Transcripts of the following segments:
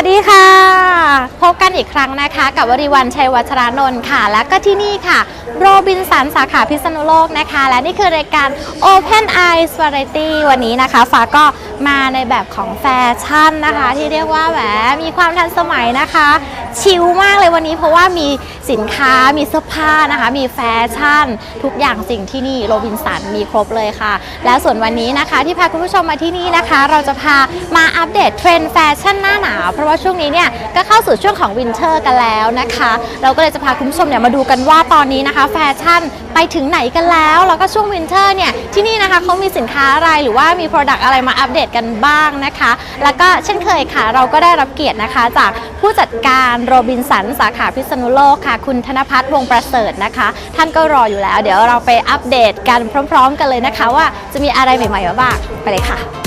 วัสดีค่ะ พบกันอีกครั้งนะคะ กับวริวันชัยวัชรานนท์ค่ะ และก็ที่นี่ค่ะ โรบินสันสาขาพิษณุโลกนะคะ และนี่คือรายการ Open Eyes Variety วันนี้นะคะ ฟ้าก็มาในแบบของแฟชั่นนะคะ ที่เรียกว่าแหมมีความทันสมัยนะคะ ชิลมากเลยวันนี้เพราะว่ามีสินค้ามีเสื้อผ้านะคะ มีแฟชั่น ทุกอย่างสิ่งที่นี่โรบินสันมีครบเลยค่ะ และส่วนวันนี้นะคะที่พาคุณผู้ชมมาที่นี่นะคะ เราจะพามาอัปเดตเทรนด์แฟชั่นหน้าหนาวเพราะว่าช่วงนี้เนี่ยก็เข้าสู่ช่วงของวินเทอร์กันแล้วนะคะ เราก็เลยจะพาคุณผู้ชมเนี่ยมาดูกันว่าตอนนี้นะคะ แฟชั่นไปถึงไหนกันแล้ว แล้วก็ช่วงวินเทอร์เนี่ยที่นี่นะคะเขามีสินค้าอะไรหรือว่ามี Product อะไรมาอัปเดตกันบ้างนะคะ แล้วก็เช่นเคยค่ะ เราก็ได้รับเกียรตินะคะ จากผู้จัดการโรบินสันสาขาพิษณุโลกค่ะ คุณธนพัฒน์วงประเสริฐนะคะ ท่านก็รออยู่แล้ว เดี๋ยวเราไปอัปเดตกันพร้อม ๆ กันเลยนะคะ ว่าจะมีอะไรใหม่ๆมาบ้างไปเลยค่ะ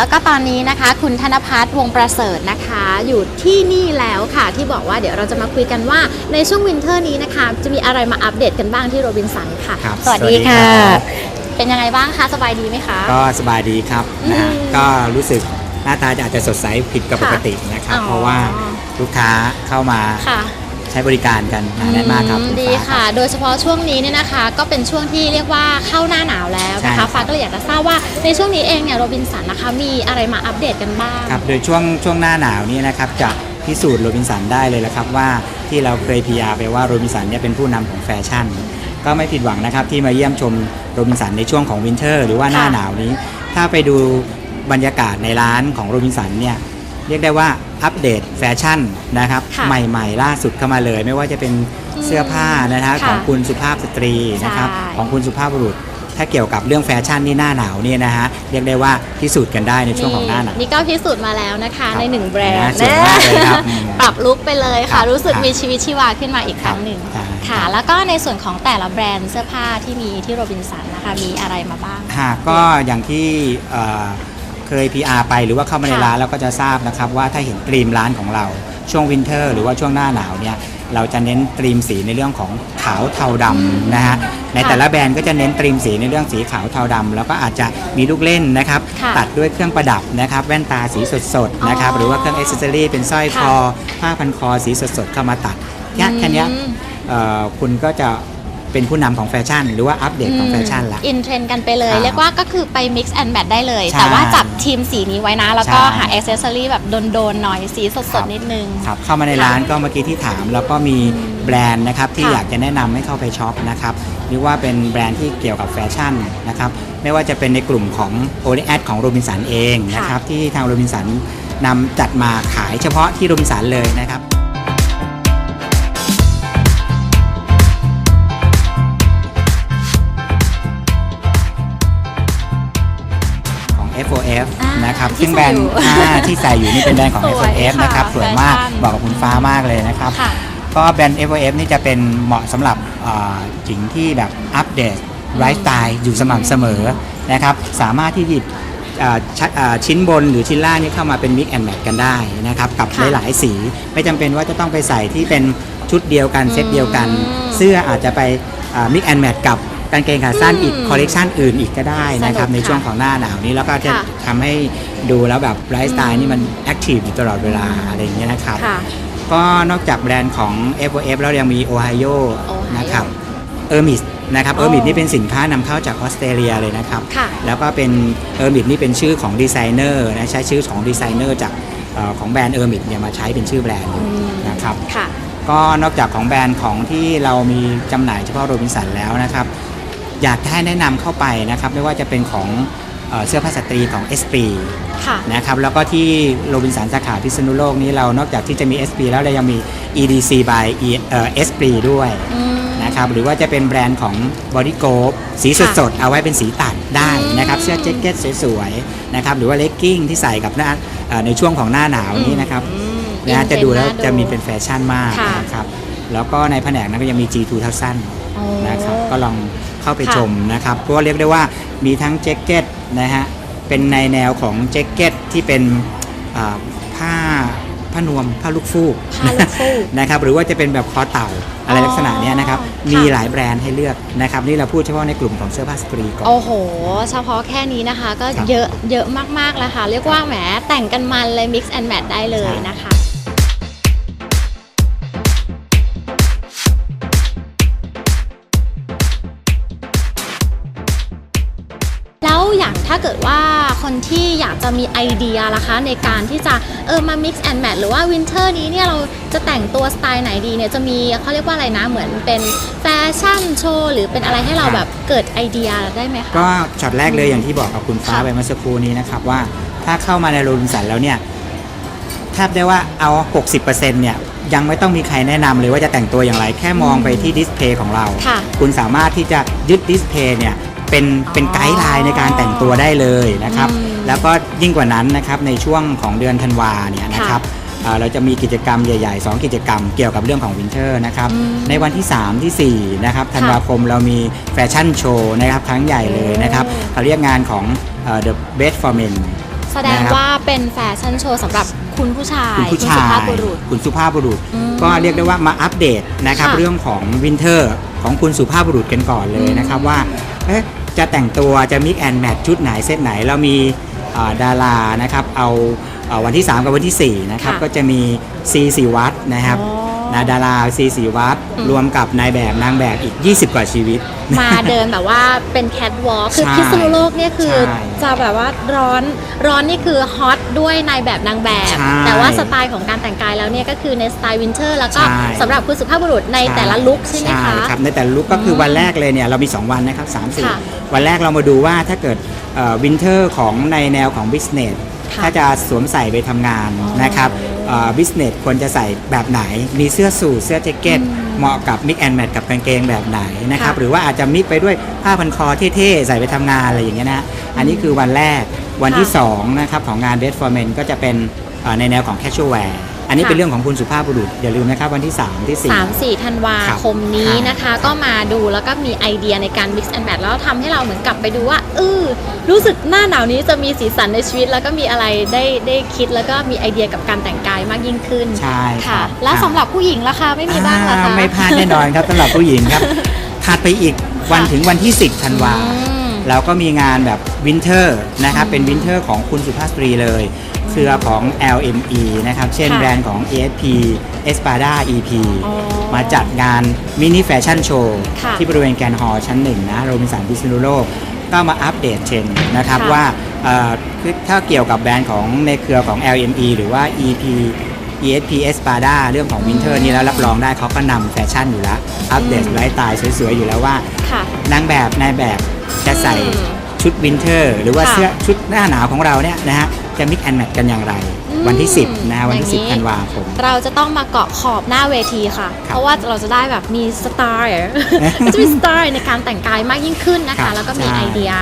แล้วก็ตอนนี้นะคะ คุณธนพัฒน์วงศ์ประเสริฐนะคะ อยู่ที่นี่แล้วค่ะ ที่บอกว่าเดี๋ยวเราจะมาคุยกันว่าในช่วงวินเทอร์นี้นะคะ จะมีอะไรมาอัปเดตกันบ้างที่โรบินสันค่ะ ครับสวัสดีสวัสดีค่ะครับ เป็นยังไงบ้างคะ สบายดีไหมคะ ก็สบายดีครับนะฮะอืมก็รู้สึกหน้าตาจะอาจจะสดใสผิดกับปค่ะกตินะครับ อ๋อเพราะว่าลูกค้าเข้ามาค่ะ ใช้บริการกันหนาแน่นมากครับอืณดีฟ้าค่ะรับโดยเฉพาะช่วงนี้เนี่ยนะคะ ก็เป็นช่วงที่เรียกว่าเข้าหน้าหนาวแล้วนะใช่ครัคะบฟ้าก็เลยอยากจะทราบว่าในช่วงนี้เองเนี่ยโรบินสันนะคะมีอะไรมาอัปเดตกันบ้างครับโดยช่วงช่วงหน้าหนาวนี้นะครับจะพิสูจน์โรบินสันได้เลยละครับว่าที่เราเคยพีอาไปว่าโรบินสันเนี่ยเป็นผู้นำของแฟชั่น ก็ไม่ผิดหวังนะครับที่มาเยี่ยมชมโรบินสันในช่วงของวินเทอร์ หรือว่าหน้าค่ะหนาวนี้ ถ้าไปดูบรรยากาศในร้านของโรบินสันเนี่ย เรียกได้ว่าอัปเดตแฟชั่นนะครับค่ะใหม่ๆ ล่าสุดเข้ามาเลย ไม่ว่าจะเป็นเสื้อผ้านะครับค่ะของคุณสุภาพสตรีนะครับใช่ ของคุณสุภาพบุรุษ ถ้าเกี่ยวกับเรื่องแฟชั่นที่หน้าหนาวเนี่ยนะฮะเรียกได้ว่าพิสูจน์กันได้ในช่วงของหน้าหนาว นี่ก็พิสูจน์มาแล้วนะคะครับในหนึ่งแบรนด์น่าสวยมากเลยครับอืมปรับลุคไปเลยครัค่ะ บรู้สึกครับมีชีวิตชีวาขึ้นมาอีกครั้งหนึ่งครับค่ะ แล้วก็ในส่วนของแต่ละแบรนด์เสื้อผ้าที่มีที่โรบินสันนะคะมีอะไรมาบ้างหากก็อย่างที่เอ่อ เคย PR ไปหรือว่าเข้ามาในค่ะร้านแล้วก็จะทราบนะครับว่าถ้าเห็นตรีมร้านของเราช่วงวินเทอร์ หรือว่าช่วงหน้าหนาวเนี่ยเราจะเน้นตรีมสีในเรื่องของขาวเทาดำนะฮะในแต่ละแบรนด์ก็จะเน้นตรีมสีในเรื่องสีขาวเทาดำแล้วก็อาจจะมีลูกเล่นนะครับค่ะตัดด้วยเครื่องประดับนะครับแว่นตาสีสดๆนะครับอ๋อหรือว่าเครื่องอ c เซสซอรี่เป็นสร้อยคค่ะอผ้าพันคอสีสดๆเข้ามาตัดเนี่ยแค่เนี้ยอืมเอ่อคุณก็จะ เป็นผู้นำของแฟชั่น หรือว่าอัปเดตของแฟชั่นละอินเทรนด์กันไปเลยครับเรียกว่าก็คือไป mix and match ได้เลยใช่แต่ว่าจับทีมสีนี้ไว้นะ แล้วก็ใช่หาอ c เซสซอรี่แบบโดนๆหน่อยสีสครัดบๆนิดนึงครับเข้ามาในร้านก็เมื่อกี้ที่ถาม แล้วก็มีแบรนด์นะครับที่ค่ะอยากจะแนะนำให้เข้าไปช็อปนะครับหรือว่าเป็นแบรนด์ที่เกี่ยวกับแฟชั่นนะครับไม่ว่าจะเป็นในกลุ่มของโอลิแอดของโรบินสันเองนะครับที่ทางโรบินสันนำจัดมาขายเฉพาะที่โรบินสันเลยนะครับ นะครับที่ซึ่งแบรนด์ใส่อยู่อ่าที่ใส่อยู่นี่เป็นแบรนด์ของสวย FOF นะครับค่ะสวยมากแฟชั่นบอกกับคุณฟ้ามากเลยนะครับค่ะก็แบรนด์ FOF นี่จะเป็นเหมาะสำหรับอ่าหญิงที่แบบอัปเดตไลฟ์สไตล์อยู่สม่ำเสมอนะครับสามารถที่หยิบอ่าชอ่าชิ้นบนหรือชิ้นล่างนี่เข้ามาเป็นมิกแอนแมทกันได้นะครับกับค่ะหลายๆสีไม่จำเป็นว่าจะต้องไปใส่ที่เป็นชุดเดียวกันอืมเซตเดียวกัน เสื้ออาจจะไปมิกแอนแมทกับ กางเกงขาสั้นอืมอีกคอลเลกชันอื่นอีกก็ได้นะครับสนุกในช่วงค่ะของหน้าหนาวนี้แล้วก็จะค่ะทำให้ดูแล้วแบบไลฟ์สไตล์นี่มันแอคทีฟอยู่ตลอดเวลาอะไรอย่างเงี้ยนะครับค่ะก็นอกจากแบรนด์ของ FOF แล้วยังมี Ohio Ohio นะครับเออร์มิสนะครับโอ้เออร์มิสนี่เป็นสินค้านำเข้าจากออสเตรเลียเลยนะครับค่ะแล้วก็เป็นเออร์มิสนี่เป็นชื่อของดีไซเนอร์นะใช้ชื่อของดีไซเนอร์จากเอ่อของแบรนด์เออร์มิสเนี่ยมาใช้เป็นชื่อแบรนด์อยู่อืมนะครับค่ะก็นอกจากของแบรนด์ของที่เรามีจำหน่ายเฉพาะโรบินสันแล้วนะครับ อยากให้แนะนำเข้าไปนะครับไม่ว่าจะเป็นของเอ่อเสื้อผ้าสตรีของ SP ค่ะ นะครับแล้วก็ที่โรบินสันสาขาพิษณุโลกนี้เรานอกจากที่จะมี SP แล้วเรายังมี EDC by E เอ่อ SP ด้วยอืม นะครับหรือว่าจะเป็นแบรนด์ของ Body g o สีค่ะ สดๆเอาไว้เป็นสีตัดได้อืมนะครับเสื้อแจ็คเก็ตสวยๆนะครับหรือว่าเลกกิ้งที่ใส่กับหน้าเอ่อในช่วงของหน้าหนาวนี้นะครับ อืมนะฮะอิจะดูแล้วเทรนด์จะมีาเป็นแฟชั่นมากค่ะ นะครับ แล้วก็ในแผนกนั้นก็ยังมี G2 ทัสั้นโอ้นะครับ ก็ลอง เข้าไปค่ะชมนะครับเพราะว่าเรียกได้ว่ามีทั้งแจ็คเก็ตนะฮะเป็นในแนวของแจ็คเก็ตที่เป็นอ่าผ้าผ้านวมผ้าลูกฟูกผ้าลูกฟูกนะครับหรือว่าจะเป็นแบบคอเต่าอะไรอ๋อลักษณะเนี้ยนะครับค่ะมีหลายแบรนด์ให้เลือกนะครับนี่เราพูดเฉพาะในกลุ่มของเสื้อผ้าสตรีก่อนโอ้โห เฉพาะแค่นี้นะคะก็ครับเยอะเยอะมากๆแล้วค่ะ เรียกว่าแหมแต่งกันมันเลย mix and match ได้เลยใช่นะคะ ถ้าเกิดว่าคนที่อยากจะมีไอเดียล่ะคะในการที่จะเออมา mix and match หรือว่าวินเทอร์นี้เนี่ยเราจะแต่งตัวสไตล์ไหนดีเนี่ยจะมีเขาเรียกว่าอะไรนะเหมือนเป็นแฟชั่นโชว์หรือเป็นอะไรให้เราแบบเกิดไอเดียได้ไหมคะก็ช็อตแรกเลยอย่างที่บอกกับคุณฟ้าค่ะไปเมื่อสักครู่นี้นะครับว่าถ้าเข้ามาในโรบินสันแล้วเนี่ยแทบได้ว่าเอา 60%เนี่ยยังไม่ต้องมีใครแนะนำเลยว่าจะแต่งตัวอย่างไร แค่มองไปที่ดิสเพย์ของเราค่ะคุณสามารถที่จะยึดดิสเพย์เนี่ย เป็นเป็นไกด์ไลน์ในการแต่งตัวได้เลยนะครับอืมแล้วก็ยิ่งกว่านั้นนะครับในช่วงของเดือนธันวาเนี่ยนะครับเอ่อเราจะมีกิจกรรมใหญ่ๆ 2 กิจกรรมเกี่ยวกับเรื่องของวินเทอร์นะครับอืมในวันที่ 3 ที่ 4 นะครับธันวาคมเรามีแฟชั่นโชว์นะครับครั้งใหญ่เลยนะครับโอ้เขาเรียกงานของเอ่อ The Best for Men แสดงนะครับว่าเป็นแฟชั่นโชว์สำหรับคุณผู้ชายคุณผู้ชาสุยภาพบุรุษคุณสุภาพบุรุษอืมก็เรียกได้ว่ามาอัปเดตนะครับค่ะเรื่องของวินเทอร์ของคุณสุภาพบุรุษกันก่อนเลยนะครับอืมว่าเอ๊ะ จะแต่งตัวจะมิกแอนแมทชุดไหนเซตไหน เรามีอ่าดารานะครับเอาเอาวันที่ 3 กับวันที่4นะครับค่ะก็จะมีซีสีวัดนะครับอ๋อ นาดาราซีสีวัดอืมรวมกับนายแบบนางแบบอีก 20 กว่าชีวิต มาเดินแบบว่าเป็นแคทวอล์กคือใช่พิษณุโลกเนี่ยคือใช่จะแบบว่าร้อนร้อนนี่คือฮอตด้วยนายแบบนางแบบใช่แต่ว่าสไตล์ของการแต่งกายแล้วเนี่ยก็คือในสไตล์วินเทอร์แล้วก็ใช่สำหรับคุณสุภาพบุรุษในแต่ละลุคใช่ไหมคะครับในแต่ละลุกก็คืออมวันแรกเลยเนี่ยเรามี 2 วันนะครับ3ค่ะ4วันแรกเรามาดูว่าถ้าเกิดวินเทอร์ของในแนวของบิสเนสค่ะ ถ้าจะสวมใส่ไปทำงานอ๋อนะครับบิสเนสควรจะใส่แบบไหน มีเสื้อสูทเสื้อแจ็คเก็ตอืมเหมาะกับมิกแอนแมทกับกางเกงแบบไหนนะครับค่ะหรือว่าอาจจะมิกไปด้วยผ้าพันคอเท่ๆ ใส่ไปทำงานอะไรอย่างเงี้ยนะอันนี้คือวันแรกวันที่ค่ะ2นะครับของงาน Best for Men ก็จะเป็นเอ่อในแนวของ casual wear อันนี้ค่ะเป็นเรื่องของคุณสุภาพบุรุษอย่าลืมนะครับวันที่ 3 ที่4สามสี่ธันวาครับคมนี้ครับนะคะ ก็มาดูแล้วก็มีไอเดียในการ mix and match แล้วทำให้เราเหมือนกลับไปดูว่าเออรู้สึกหน้าหนาวนี้จะมีสีสันในชีวิต แล้วก็มีอะไรได้ได้คิดแล้วก็มีไอเดียกับการแต่งกายมากยิ่งขึ้นใช่คค่ะรับแล้วสำหรับผู้หญิงล่ะคะไม่มีบ้างเหรออ่คะไม่พลาดแน่นอนครับสำหรับผู้หญิงครับถัดไปอีกวันถึงวันที่ 10ธันวาอืมเราก็มีงานแบบวินเทอร์นะครับเป็นวินเทอร์ของคุณสุภาพสตรีเลย เครือของ LME นะครับ เช่นค่ะแบรนด์ของ ESP Espada EP อ๋อมาจัดงานมินิแฟชั่นโชว์ค่ะ ที่บริเวณแกรนด์ฮอลล์ชั้นหนึ่งนะ โรบินสันพิษณุโลก ก็มาอัปเดตเทรนด์นะครับค่ะ ว่าเอ่อคือถ้าเกี่ยวกับแบรนด์ของในเครือของ LME หรือว่า EP ESP Espada เรื่องของวินเทอร์นี่แล้วรับรองได้เขาก็นำแฟชั่นอยู่แล้ว อัปเดตไลฟ์สไตล์สวยๆอยู่แล้วว่า ค่ะ นางแบบนายแบบจะใส่อืมชุดวินเทอร์ หรือว่าค่ะเสื้อชุดหน้าหนาวของเราเนี่ยนะฮะ จะมิกแอนแมทกันอย่างไรอืมวันที่ 10 นะฮะวันที่อย่างนี้10ธันวาคมเราจะต้องมาเกาะขอบหน้าเวทีค่ะครับเพราะว่าเราจะได้แบบมีสไตล์จะมีสไตล์ในการแต่งกายมากยิ่งขึ้นนะครัคะบแล้วก็มีใช่ไอเดีย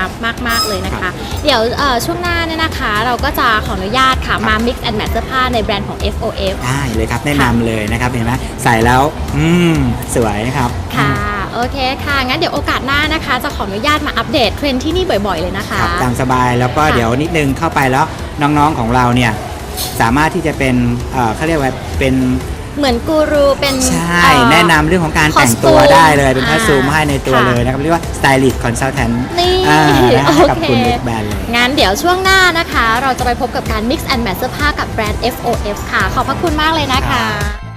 มากๆเลยนะครัคะบเดี๋ยวเอ่อช่วงหน้าเนี่ยนะคะ เราก็จะขออนุญาตค่ะมา mix and match เสื้อผ้าในแบรนด์ของ FOF ได้เลยครับแนะนำเลยนะครับเห็นไหมใส่แล้ว อืม สวยครับค่ะโอเคค่ะ งั้นเดี๋ยวโอกาสหน้านะคะ จะขออนุญาตมาอัปเดตเทรนด์ที่นี่บ่อยๆเลยนะคะครับตามสบายแล้วก็ค่ะเดี๋ยวนิดนึงเข้าไปแล้ว น้องๆของเราเนี่ยสามารถที่จะเป็นเอ่อเขาเรียกว่าเป็น เหมือนกูรูเป็นใช่ เอ่อ แนะนำเรื่องของการแต่ง costume ตัวได้เลยเป็นอ่าคัสซูมให้ในตัวค่ะเลยนะครับ เรียกว่า stylist consultant นี่อ่านะฮะให้กับโอเค คุณลูกแบรนด์เลย งั้นเดี๋ยวช่วงหน้านะคะ เราจะไปพบกับการ mix and match เสื้อผ้ากับแบรนด์ FOF ค่ะ ขอบพระคุณมากเลยนะคะ